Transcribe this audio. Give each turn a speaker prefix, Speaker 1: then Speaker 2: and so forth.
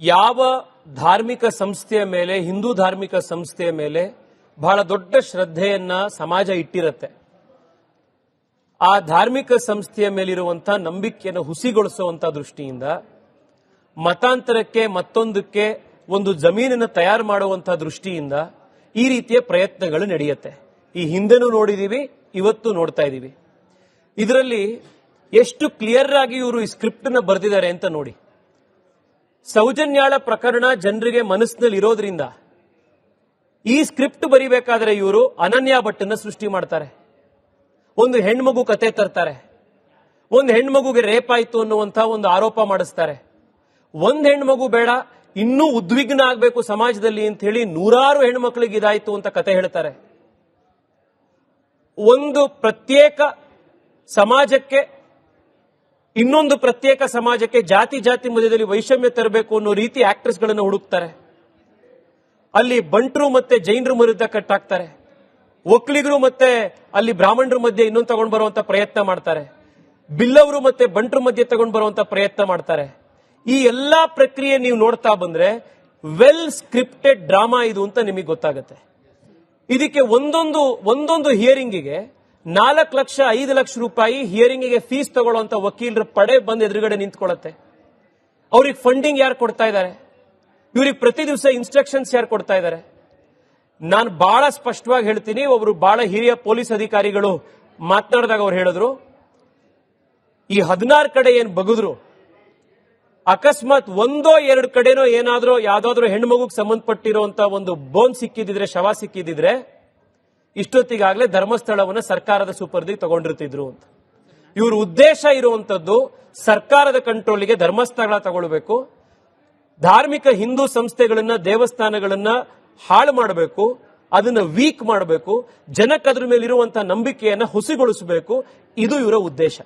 Speaker 1: ಯಾವ ಧಾರ್ಮಿಕ ಸಂಸ್ಥೆಯ ಮೇಲೆ, ಹಿಂದೂ ಧಾರ್ಮಿಕ ಸಂಸ್ಥೆಯ ಮೇಲೆ ಬಹಳ ದೊಡ್ಡ ಶ್ರದ್ಧೆಯನ್ನ ಸಮಾಜ ಇಟ್ಟಿರತ್ತೆ. ಆ ಧಾರ್ಮಿಕ ಸಂಸ್ಥೆಯ ಮೇಲಿರುವಂತಹ ನಂಬಿಕೆಯನ್ನು ಹುಸಿಗೊಳಿಸುವಂತ ದೃಷ್ಟಿಯಿಂದ ಮತಾಂತರಕ್ಕೆ ಮತ್ತೊಂದಕ್ಕೆ ಒಂದು ಜಮೀನನ್ನು ತಯಾರು ಮಾಡುವಂತಹ ದೃಷ್ಟಿಯಿಂದ ಈ ರೀತಿಯ ಪ್ರಯತ್ನಗಳು ನಡೆಯುತ್ತೆ. ಈ ಹಿಂದೆನೂ ನೋಡಿದೀವಿ, ಇವತ್ತು ನೋಡ್ತಾ ಇದ್ದೀವಿ ಇದರಲ್ಲಿ ಎಷ್ಟು ಕ್ಲಿಯರ್ ಆಗಿ ಇವರು ಈ ಸ್ಕ್ರಿಪ್ಟ್ ಬರೆದಿದ್ದಾರೆ ಅಂತ ನೋಡಿ. ಸೌಜನ್ಯಾಳ ಪ್ರಕರಣ ಜನರಿಗೆ ಮನಸ್ಸಿನಲ್ಲಿ ಇರೋದ್ರಿಂದ ಈ ಸ್ಕ್ರಿಪ್ಟ್ ಬರಿಬೇಕಾದ್ರೆ ಇವರು ಅನನ್ಯ ಭಟ್ಟನ್ನ ಸೃಷ್ಟಿ ಮಾಡ್ತಾರೆ. ಒಂದು ಹೆಣ್ಮಗು ಕತೆ ತರ್ತಾರೆ. ಒಂದು ಹೆಣ್ಮಗುಗೆ ರೇಪ್ ಆಯ್ತು ಅನ್ನುವಂಥ ಒಂದು ಆರೋಪ ಮಾಡಿಸ್ತಾರೆ. ಒಂದು ಹೆಣ್ಮಗು ಬೇಡ, ಇನ್ನೂ ಉದ್ವಿಗ್ನ ಆಗ್ಬೇಕು ಸಮಾಜದಲ್ಲಿ ಅಂತ ಹೇಳಿ ನೂರಾರು ಹೆಣ್ಮಕ್ಳಿಗೆ ಇದಾಯ್ತು ಅಂತ ಕತೆ ಹೇಳ್ತಾರೆ. ಒಂದು ಪ್ರತ್ಯೇಕ ಸಮಾಜಕ್ಕೆ ಇನ್ನೊಂದು ಪ್ರತ್ಯೇಕ ಸಮಾಜಕ್ಕೆ ಜಾತಿ ಜಾತಿ ಮಧ್ಯದಲ್ಲಿ ವೈಷಮ್ಯ ತರಬೇಕು ಅನ್ನೋ ರೀತಿ ಆಕ್ಟ್ರೆಸ್ಗಳನ್ನು ಹುಡುಕ್ತಾರೆ. ಅಲ್ಲಿ ಬಂಟ್ರು ಮತ್ತೆ ಜೈನರು ವಿರುದ್ಧ ಕಟ್ಟಾಕ್ತಾರೆ ಒಕ್ಕಲಿಗರು ಮತ್ತೆ ಅಲ್ಲಿ ಬ್ರಾಹ್ಮಣರ ಮಧ್ಯೆ ಇನ್ನೊಂದು ತಗೊಂಡ್ ಬರುವಂತ ಪ್ರಯತ್ನ ಮಾಡ್ತಾರೆ. ಬಿಲ್ಲವರು ಮತ್ತೆ ಬಂಟ್ರ ಮಧ್ಯೆ ತಗೊಂಡ್ ಬರುವಂತ ಪ್ರಯತ್ನ ಮಾಡ್ತಾರೆ. ಈ ಎಲ್ಲಾ ಪ್ರಕ್ರಿಯೆ ನೀವು ನೋಡ್ತಾ ಬಂದ್ರೆ ವೆಲ್ ಸ್ಕ್ರಿಪ್ಟೆಡ್ ಡ್ರಾಮಾ ಇದು ಅಂತ ನಿಮಗೆ ಗೊತ್ತಾಗುತ್ತೆ. ಇದಕ್ಕೆ ಒಂದೊಂದು ಒಂದೊಂದು ಹಿಯರಿಂಗಿಗೆ ನಾಲ್ಕು ಲಕ್ಷ ಐದು ಲಕ್ಷ ರೂಪಾಯಿ ಹಿಯರಿಂಗಿಗೆ ಫೀಸ್ ತಗೊಳ್ಳುವಂತ ವಕೀಲರ ಪಡೆ ಬಂದು ಎದುರುಗಡೆ ನಿಂತ್ಕೊಳ್ಳುತ್ತೆ. ಅವ್ರಿಗೆ ಫಂಡಿಂಗ್ ಯಾರು ಕೊಡ್ತಾ ಇದ್ದಾರೆ ಇವ್ರಿಗೆ ಪ್ರತಿ ದಿವಸ ಇನ್ಸ್ಟ್ರಕ್ಷನ್ಸ್ ಯಾರು ಕೊಡ್ತಾ ಇದ್ದಾರೆ ನಾನು ಬಹಳ ಸ್ಪಷ್ಟವಾಗಿ ಹೇಳ್ತೀನಿ, ಒಬ್ರು ಬಹಳ ಹಿರಿಯ ಪೊಲೀಸ್ ಅಧಿಕಾರಿಗಳು ಮಾತನಾಡಿದಾಗ ಅವ್ರು ಹೇಳಿದ್ರು, ಈ ಹದಿನಾರು ಕಡೆ ಏನ್ ಬಗದ್ರು, ಅಕಸ್ಮಾತ್ ಒಂದೋ ಎರಡು ಕಡೆನೋ ಏನಾದ್ರೂ ಯಾವ್ದಾದ್ರೂ ಹೆಣ್ಮಗುಗೆ ಸಂಬಂಧಪಟ್ಟಿರುವಂತ ಒಂದು ಬೋನ್ ಸಿಕ್ಕಿದ್ರೆ ಶವ ಸಿಕ್ಕಿದಿದ್ರೆ ಇಷ್ಟೊತ್ತಿಗಾಗಲೇ ಧರ್ಮಸ್ಥಳವನ್ನು ಸರ್ಕಾರದ ಸುಪರ್ದಿಗೆ ತಗೊಂಡಿರ್ತಿದ್ರು ಅಂತ. ಇವ್ರ ಉದ್ದೇಶ ಇರುವಂತದ್ದು ಸರ್ಕಾರದ ಕಂಟ್ರೋಲಿಗೆ ಧರ್ಮಸ್ಥಳ ತಗೊಳ್ಬೇಕು. ಧಾರ್ಮಿಕ ಹಿಂದೂ ಸಂಸ್ಥೆಗಳನ್ನ, ದೇವಸ್ಥಾನಗಳನ್ನ ಹಾಳು ಮಾಡಬೇಕು. ಅದನ್ನ ವೀಕ್ ಮಾಡಬೇಕು. ಜನಕ್ಕೆ ಅದ್ರ ಮೇಲಿರುವಂತಹ ನಂಬಿಕೆಯನ್ನ ಹುಸಿಗೊಳಿಸಬೇಕು. ಇದು ಇವರ ಉದ್ದೇಶ.